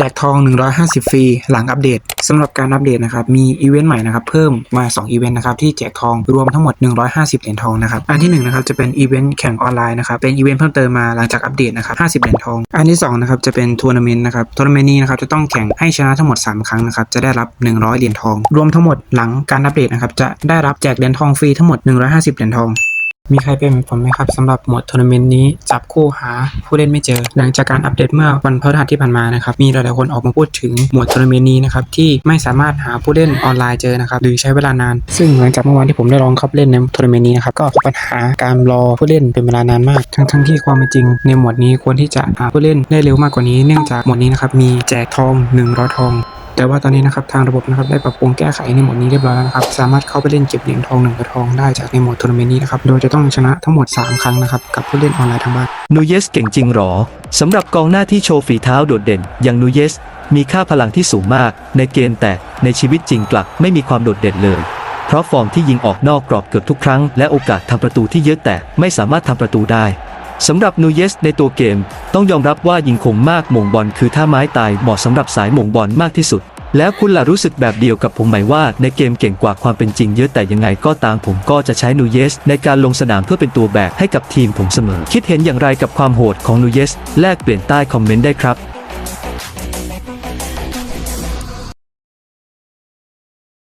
จกทอง 150 ฟรี หลังอัปเดตสำหรับการอัปเดตนะครับ มีอีเวนต์ใหม่นะครับ เพิ่มมา 2 อีเวนต์นะครับ ที่แจกทองรวมทั้งหมด 150 เหรียญทองนะครับ อันที่1นะครับจะเป็นอีเวนต์แข่งออนไลน์นะครับ เป็นอีเวนต์เพิ่มเติมมาหลังจากอัปเดตนะครับ 50 เหรียญทอง อันที่2นะครับจะเป็นทัวร์นาเมนต์นะครับ ทัวร์นาเมนต์นี้นะครับจะต้องแข่งให้ชนะทั้งหมด 3 ครั้งนะครับ จะได้รับ 100 เหรียญทอง รวมทั้งหมดหลังการอัปเดตนะครับจะได้รับแจกเหรียญทองฟรีทั้งหมด 150 เหรียญทอง มีใครเป็นเหมือนผมไหมครับสำหรับหมวดทัวร์นาเมนต์นี้จับคู่หาผู้เล่นไม่เจอ หลังจากการอัปเดตเมื่อวันพฤหัสที่ผ่านมานะครับมีหลายๆคนออกมาพูดถึงหมวดทัวร์นาเมนต์นี้นะครับที่ไม่สามารถหาผู้เล่นออนไลน์เจอนะครับหรือใช้เวลานาน ซึ่งหลังจากเมื่อวานที่ผมได้ลองเข้าเล่นในทัวร์นาเมนต์นี้นะครับก็ปัญหาการรอผู้เล่นเป็นเวลานานมากทั้งๆที่ความเป็นจริง ในหมวดนี้ควรที่จะหาผู้เล่นได้เร็วมากกว่านี้ เนื่องจากหมวดนี้นะครับมีแจกทอง100ทอง แต่ว่าตอนนี้นะครับทางระบบนะครับได้ปรับปรุงแก้ไขในโหมดนี้เรียบร้อยแล้วนะครับสามารถเข้าไปเล่นเก็บเหรียญทองหนึ่งกระทองได้จากในโหมดทัวร์นาเมนต์นี้นะครับโดยจะต้องชนะทั้งหมด 3 ครั้งนะครับกับผู้เล่นออนไลน์ทางบ้านนูเยสเก่งจริงหรอสำหรับกองหน้าที่โชว์ฝีเท้าโดดเด่น อย่างนูเยส มีค่าพลังที่สูงมาก ในเกมแต่ในชีวิตจริงกลับไม่มีความโดดเด่นเลย เพราะฟอร์มที่ยิงออกนอกกรอบเกือบทุกครั้งและโอกาสทำประตูที่เยอะแต่ไม่สามารถทำประตูได้ สำหรับนูเยสในตัวเกม ต้องยอมรับว่ายิงคมมากหม่งบอลคือท่าไม้ตายเหมาะสำหรับสายหม่งบอลมากที่สุด แล้วคุณล่ะรู้สึกแบบเดียวกับผมไหมว่าในเกมเก่งกว่าความเป็นจริงเยอะแต่ยังไงก็ตามผมก็จะใช้นูเยสในการลงสนามเพื่อเป็นตัวแบกให้กับทีมผมเสมอ คิดเห็นอย่างไรกับความโหดของนูเยสแลกเปลี่ยนใต้คอมเมนต์ได้ครับ